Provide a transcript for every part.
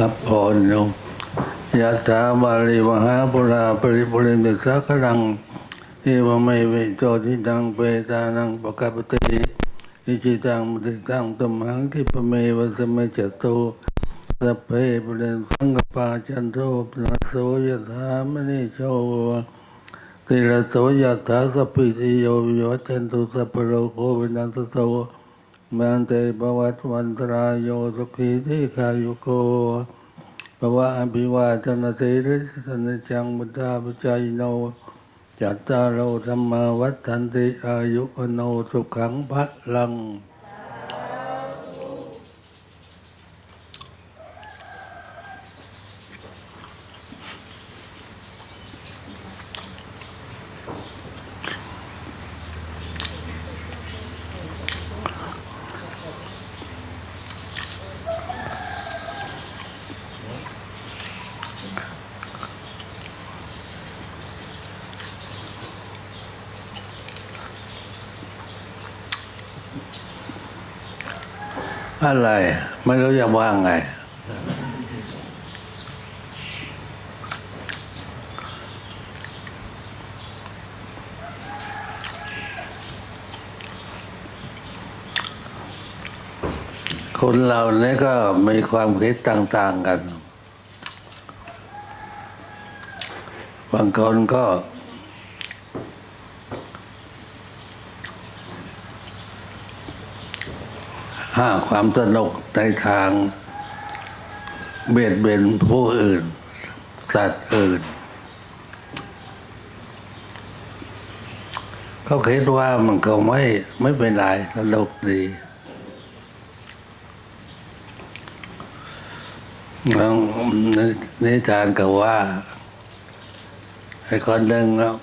ครับพรโยมยะถาวาริวหาปุราปริปุเรนติสักรังเอวเมวิโจทิตังเปตานังปะกปปติอิจิตังมุติตังตุมหังคิปเมวะสมจจโตสัพเพปุเรนสังกปาจันโทปนะโสยะถามณิโชวติระโสยะถาสัพพิติโยวิวัจันตุสัพพโลโควินัสโส มันเตปวัตวันตรายโยสุขีที่คายุโกภวะอภิวาทนาเตริสนจังบุตาปจายโน จัตตารโรธรรมาวัฏันติอายุอโนสุขังพระลัง อะไร ไม่รู้จะว่าไง คนเราเนี่ยก็มีความคิดต่าง ๆ กัน บางคนก็ ห้าความสนุกในทาง เบียดเบียนผู้อื่น สัตว์อื่น เขาคิดว่ามันก็ไม่ไม่เป็นไรสนุกดีแล้วนิทานก็ว่า ไอ้คนหนึ่งอะ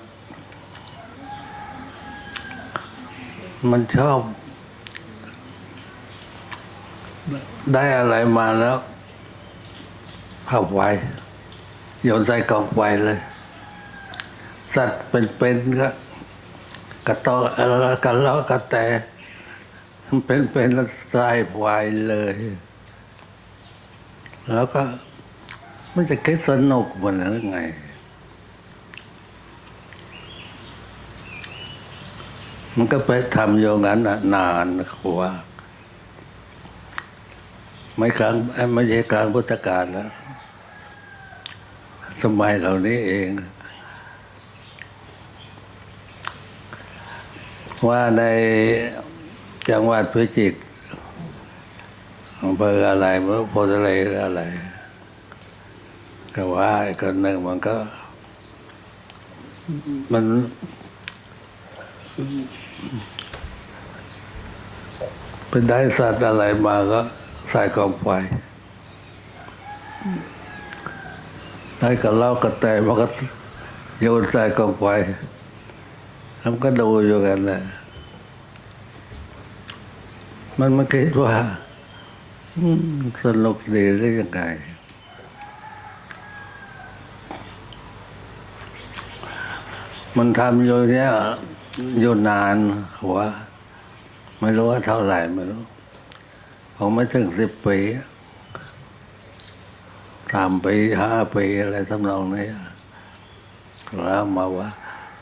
มันชอบ ได้อะไรมาแล้วเผาไฟโยนใส่กองไฟเลย สัตว์เป็นๆก็กระตอกอะไรกันล้อกระแตเป็นๆแล้วใส่ไฟเลย แล้วก็มันจะคิดสนุกมันหรือไง มันก็ไปทำอย่างนั้นน่ะนานเขาว่า ไม่ครั้งไม่ใช่กลางพุทธกาลแล้วสมัยเหล่านี้เอง ว่าในจังหวัดพิจิตรอำเภออะไรเมื่อโพธิ์ทะเลหรือะไร ก็ว่าไอ้คนหนึ่งมันก็ มัน เป็นได้สัตว์อะไรมาก็ใส่กองไฟได้กระเล่ากระแตมันก็โยนใส่กองไฟแล้วก็ดูอยู่กันแหละมันม่คิดว่าสนุกดีหรือยังไงมันทำอยู่เนี้ย อยู่นานหัว ไม่รู้ว่าเท่าไหร่ไม่รู้ผมไม่ถึงสิบปีสามปีห้าปีอะไรทำนองนี้แล้วมาว่า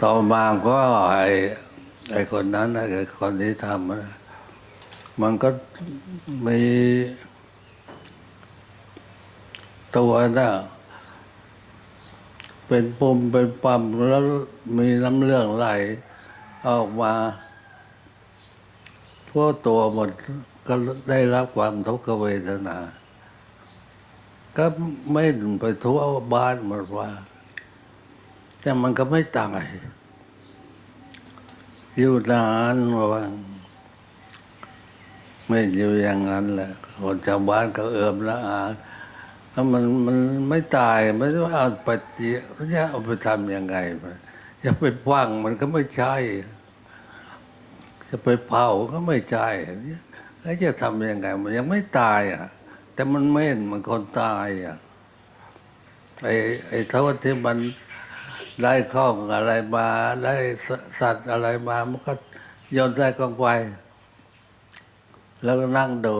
ต่อมาก็ไอ้ไอ้คนนั้นไอ้คนที่ทำมันก็มีตัวน่ะเป็นปมเป็นปั๊มแล้วมีน้ำเลืองไหล ออกมาทั่วตัวหมดก็ได้รับความทุกขเวทนา ก็ไม่ไปทั่วบ้านหมดว่า แต่มันก็ไม่ตายอยู่นานว่าไม่อยู่อย่างนั้นแหละคนชาวบ้านก็เอือมละอาถ้ามันมันไม่ตายไม่ว่าเอาไปเจียจะเอาไปทำยังไงไปจะไปฟังมันก็ไม่ใช่ จะไปเผาก็ไม่ใช่แล้จะทำยังไง มันยังไม่ตายอะ แต่มันไม่นมันคนตายอะไอ้ไอ้เท่าที่มันได้ข้องอะไรมาได้สัตว์อะไรมามันก็โยนใส่กองไฟแล้วก็นั่งดู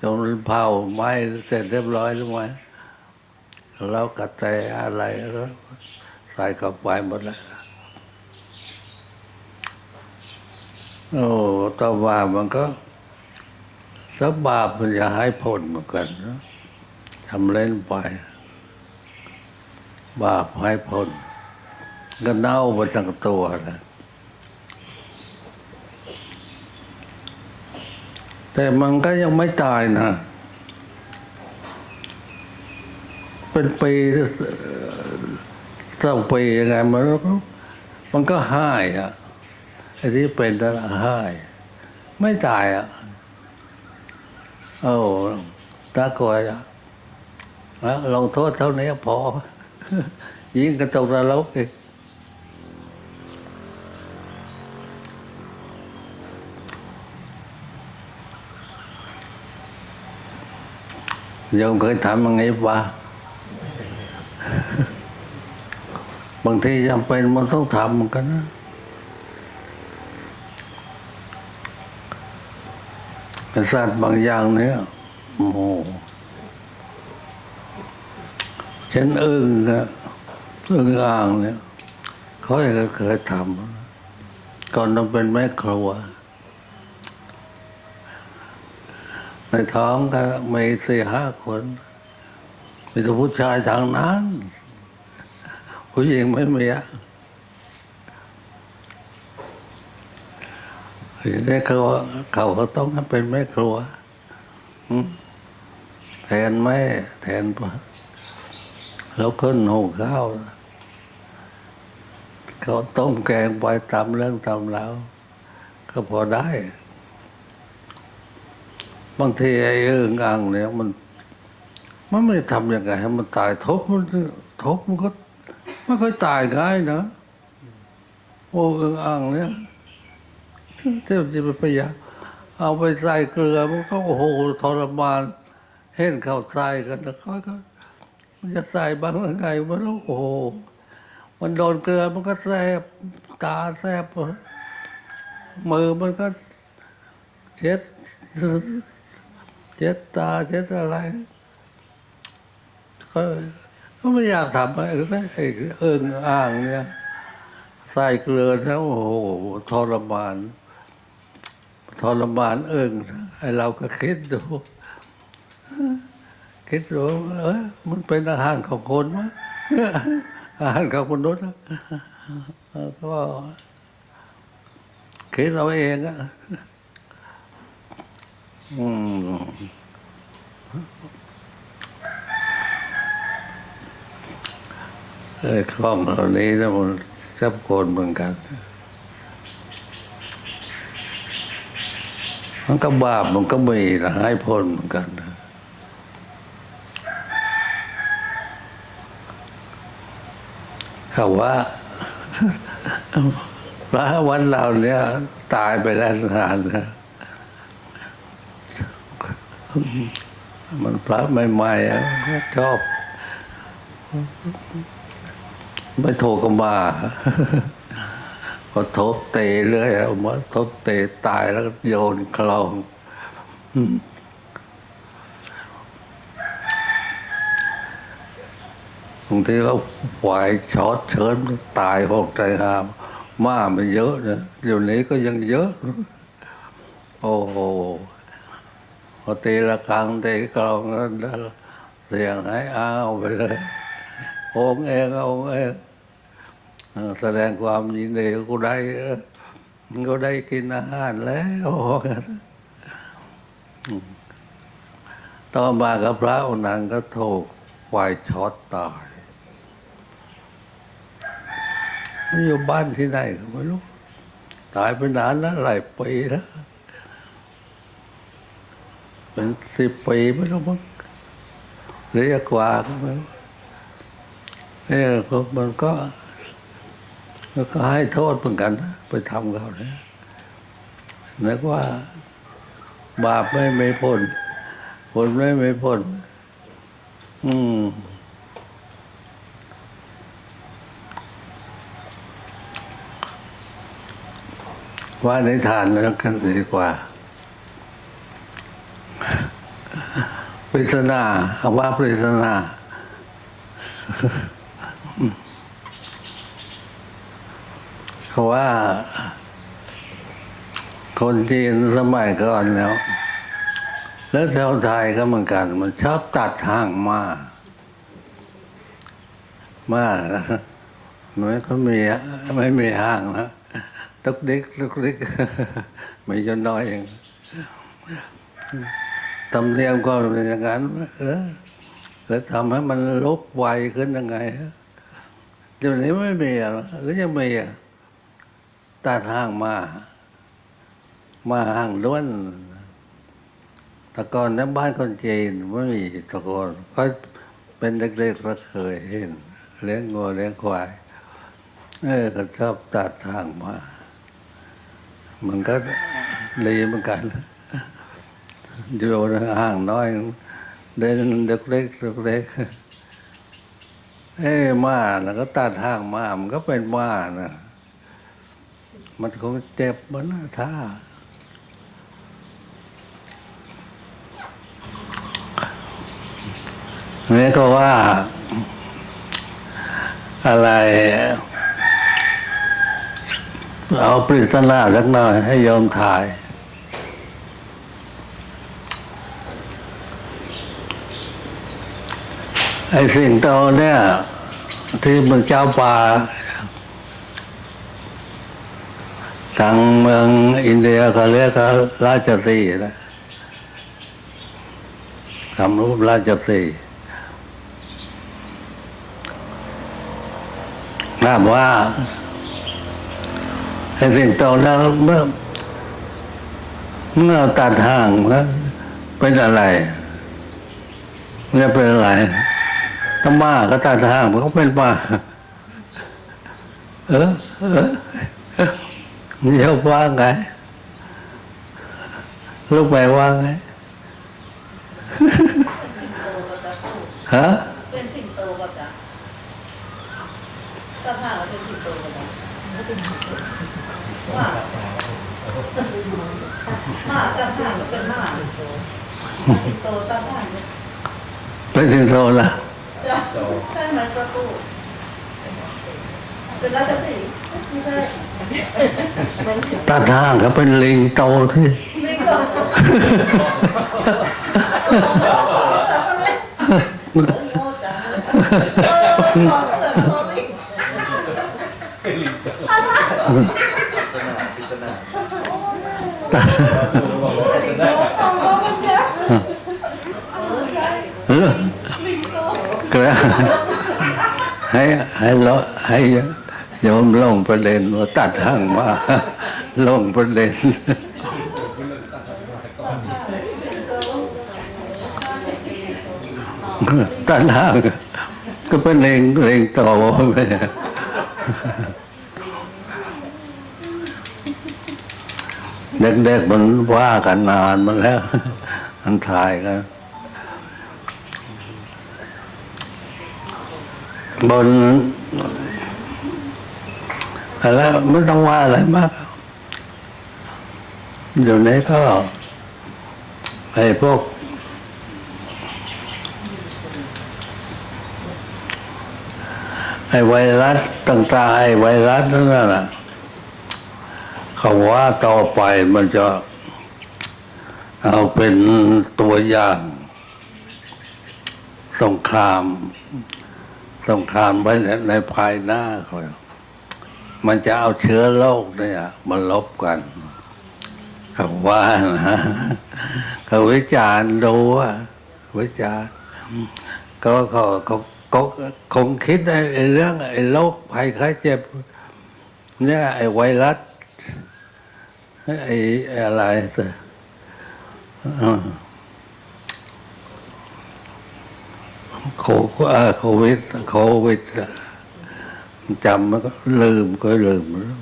จนเผาไม้เสร็จเรียบร้อยหรือไหมแล้วกระแตอะไรแล้วใส่กับไฟหมดแล้ว โอ้ตาบาปมันก็ถ้าบาปมันจะให้ผลเหมือนกันนะทำเล่นไป บาปให้ผลก็เน่าไปทั้งตัวนะแต่มันก็ยังไม่ตายนะ เป็นปีสองปียังไงมันก็มันก็หายอะ ไอ้ที่เป็นนั่นน่ะหายไม่ตายอะโอ้ตากลัวอะอะลงโทษเท่านี้พอ ยิงกระตกนรกอีกโยมเคยทำอย่างนี้ปะบางทีจำเป็นมันต้องทำเหมือนกันนะ เป็นสัตว์บางอย่างเนี่ยโอ้โหเช่นอึ่งอะอึ่งอ่างเนี่ยเขาเองก็เคยทำก่อนต้องเป็นแม่ครัว ในท้องก็มีสี่ห้าคนมีแต่ผู้ชายทางนั้น ผู้หญิงไม่มีอะ ทีนี้เขาเขาก็ต้องเป็นแม่ครัวแทนแม่แทนพ่อแล้วขึ้นหุงข้าวเขาต้มแกงไปตามเรื่องตามแล้ว ก็พอได้ บางทีไอ้เอื้องอ่างเนี่ยมัน มันไม่ทำยังไงให้มันตายทบมันทบมันก็ไม่ค่อยตายง่ายนะโอ้เอื้องอ่างเนี่ย เที่ยวจะไปพยายามเอาไปใส่เกลือมันก็โอ้โหทรมาน เห็นเขาใส่กันแล้วเขาก็มันจะใส่บ้างยังไงมันโอ้โห มันโดนเกลือมันก็แสบตาแสบมือมันก็เช็ดเช็ดตาเช็ดอะไรก็ก็ไม่อยากทำไอ้ไอ้เอิงอ่างเนี่ยใส่เกลือแล้วโอ้โหทรมาน ทรมานเอิงไอ้เราก็คิดดูคิดดูเออมันเป็นอาหารของคนมั้งอาหารของคนนู้นก็คิดเราเองอะอืมเออคล่องเหล่านี้นะมันจับโกนเหมือนกัน มันก็บาปมันก็ไมีนะให้ผลเหมือนกันนะเขาว่าพระวันเราเนี่ย ตายไปแล้วนานนะมันพระใหม่ๆชอบ ไม่โทรก็มา พอทบเตะเรื่อยเอามาทบเตะตายแล้วโยนคลองบางทีก็ไหวช็อตเชิญตายหกใจหามมามันเยอะนะเดี๋ยวนี้ก็ยังเยอะ โอ้โหพอตีละครังตีกลองเสียงให้อ้าวไปเลยโองเองโองเอง แสดงความยินดีกูได้กูได้กินอาหารแล้วต่อมากับพระองค์นั้นก็ถูกไฟช็อตตายมันอยู่บ้านที่ไหนก็ไม่รู้ตายไปนานแล้วหลายปีแล้วเป็นสิบปีไม่รู้มั้งหรือกว่าก็ไม่รู้เออมันก็ แล้วก็ให้โทษเหมือนกันนะไปทำเขาเนี่ยนึกว่าบาปไม่ไม่พ้นผลไม่ไม่พ้นอืมว่าในทานแล้วกันดีกว่าปริศนาเอาว่าปริศนา เขาว่า คนจีนสมัยก่อนแล้ว แล้วชาวไทยก็เหมือนกัน มันชอบตัดทางมา มานะมันก็มีไม่มีห่างนะตุกดิกตุกดิกไม่จนน้อยเองตำเนียมก็เป็นอย่างนั้นแล้วแล้วทำให้มันลบไวขึ้นยังไงฮะเดี๋ยวนี้ไม่มีอหรือยังมีอะ ตัดห่างมา มาห่างล้วนแต่ก่อนในบ้านคนจีนไม่มีตะกอนก็เป็นเด็กๆก็เคยเห็น เลี้ยงงัวเลี้ยงควายเออก็ชอบตัดทางมา มันก็ดีเหมือนกันอยู่ห่างน้อยเดินเด็กเล็กเด็กเล็กเอ้มาแล้วก็ตัดทางมา มันก็เป็นมานะ มันคงเจ็บมันน่าท่านี่ยก็ว่า อะไรเอาปริศนาสักหน่อย ให้โยมถ่าย ไอ้สิ่งโตเนี่ย ที่มืองเจ้าป่า ทางเมืองอินเดียเขาเรียกว่าราชสีห์นะคำรูปราชสีห์ถามว่าไอ้สิ่งโตแล้วเมื่อเมื่อตัดห่างแล้วเป็นอะไรเนี่ยเป็นอะไรถ้ามาก็ตัดห่างมันก็เป็นมาเออเออ นี่เขาว่าไงลูกไปว่าไงฮะเป็นสิงโตก็จ้ะถ้าผ่าเป็นสิงโตก็จ้ะว่าหมาตั้งห่างก็เป็นหมาสิงโตตั้งห่างเนี่ยเป็นสิงโตล่ะจ้ะใช่ไหมประตู เป็นราชสีห์ไม่ใช่ตาทางเขาเป็นลิงโตที่ไม่ก็แต่ก็เลยโง่จังเลยเออขอเสริมตัวลิงตาลิงโตของเรามันเยอะเออใช่เออลิงโตกระให้ให้เลาะให้ โยมลงประเด็นว่าตัดห่างมาลงประเด็นตัดห่างก็เป็นเลงเลงโตไปเด็กๆมันว่ากันนานมาแล้วอันถ่ายกันบน อะไรไม่ต้องว่าอะไรมากเดี๋ยวนี้ก็ไอ้พวก ไอ้ไวรัสต่างๆไอ้ไวรัสนั่นน่ะเขาว่าต่อไปมันจะเอาเป็นตัวอย่างสงครามสงครามไว้ในภายหน้าเขา มันจะเอาเชื้อโรคเนี่ยมาลบกันเขาว่านะเขาวิจารณ์ดูว่าวิจารณ์ก็เขาเขาก็คงคิดไอ้เรื่องไอ้โรคภัยไข้เจ็บ เนี่ยไอ้ไวรัสไอ้อะไรสิเออโคเอ่อโควิดโควิด จำมันก็ลืมก็ลืมแล้ว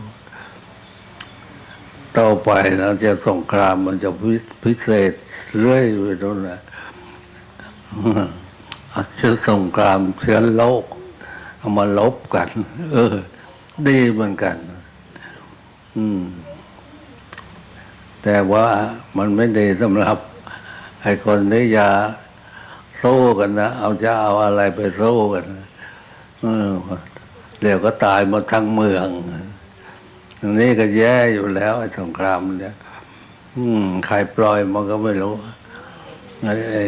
ต่อไปนะจะสงครามมันจะพิพิเศษเรื่อยไปนั้นอะเชื้อสงครามเชื้อโลกเอามาลบกัน เออ ดีเหมือนกัน อืม แต่ว่ามันไม่ดีสำหรับไอ้คนที่ยาสู้กันนะ เอาจะเอาอะไรไปสู้กันนะ เดี๋ยวก็ตายหมดทั้งเมืองอันนี้ก็แย่อยู่แล้วไอ้สงครามเนี่ยอืมใครปล่อยมันก็ไม่รู้ไอ้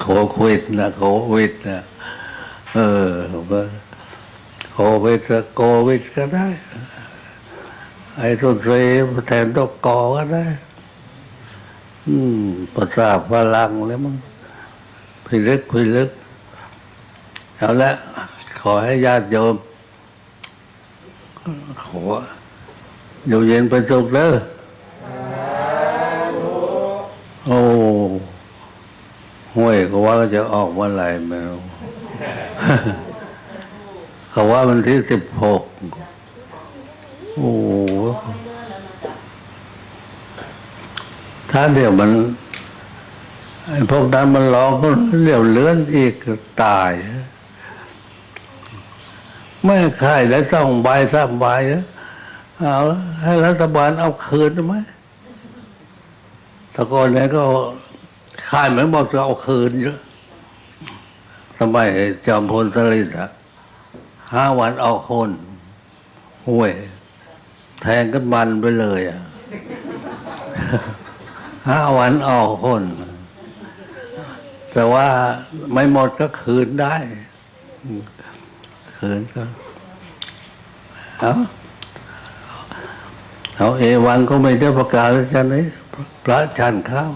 โควิดนะโควิดนะเออว่าโควิดก็โควิดก็ได้ ไอ้ตุนซีแทนตกกอก็ได้ อืมประสาทพลังแล้วมั้งพิลึกพิลึกเอาละ ขอให้ญาติโยม ขออยู่เย็นเป็นสุขเด้อโอ้ห่วยก็ว่าจะออกเมื่อไหร่ไม่รู้เขาว่ามันที่สิบหกโอ้โหถ้าเดี๋ยวมันไอ้พวกนั้นมันร้องก็เดี๋ยวเลื่อนอีกตาย ไม่ขายได้สองใบสามใบอะเอาให้รัฐบาลเอาคืนได้ไหมแตะกอนนี้ก็ขายเหมือนบอกจะเอาคืนเยอะสมัยจอมพลสฤษดิ์อะห้าวันออกคนห่วย แทงกันมันไปเลยอะห้าวันออกคน แต่ว่าไม่หมดก็คืนได้ คืนก็เอาเอาเอวังก็ไม่ได้ประกาศแล้วจันนี้พระชันข้าว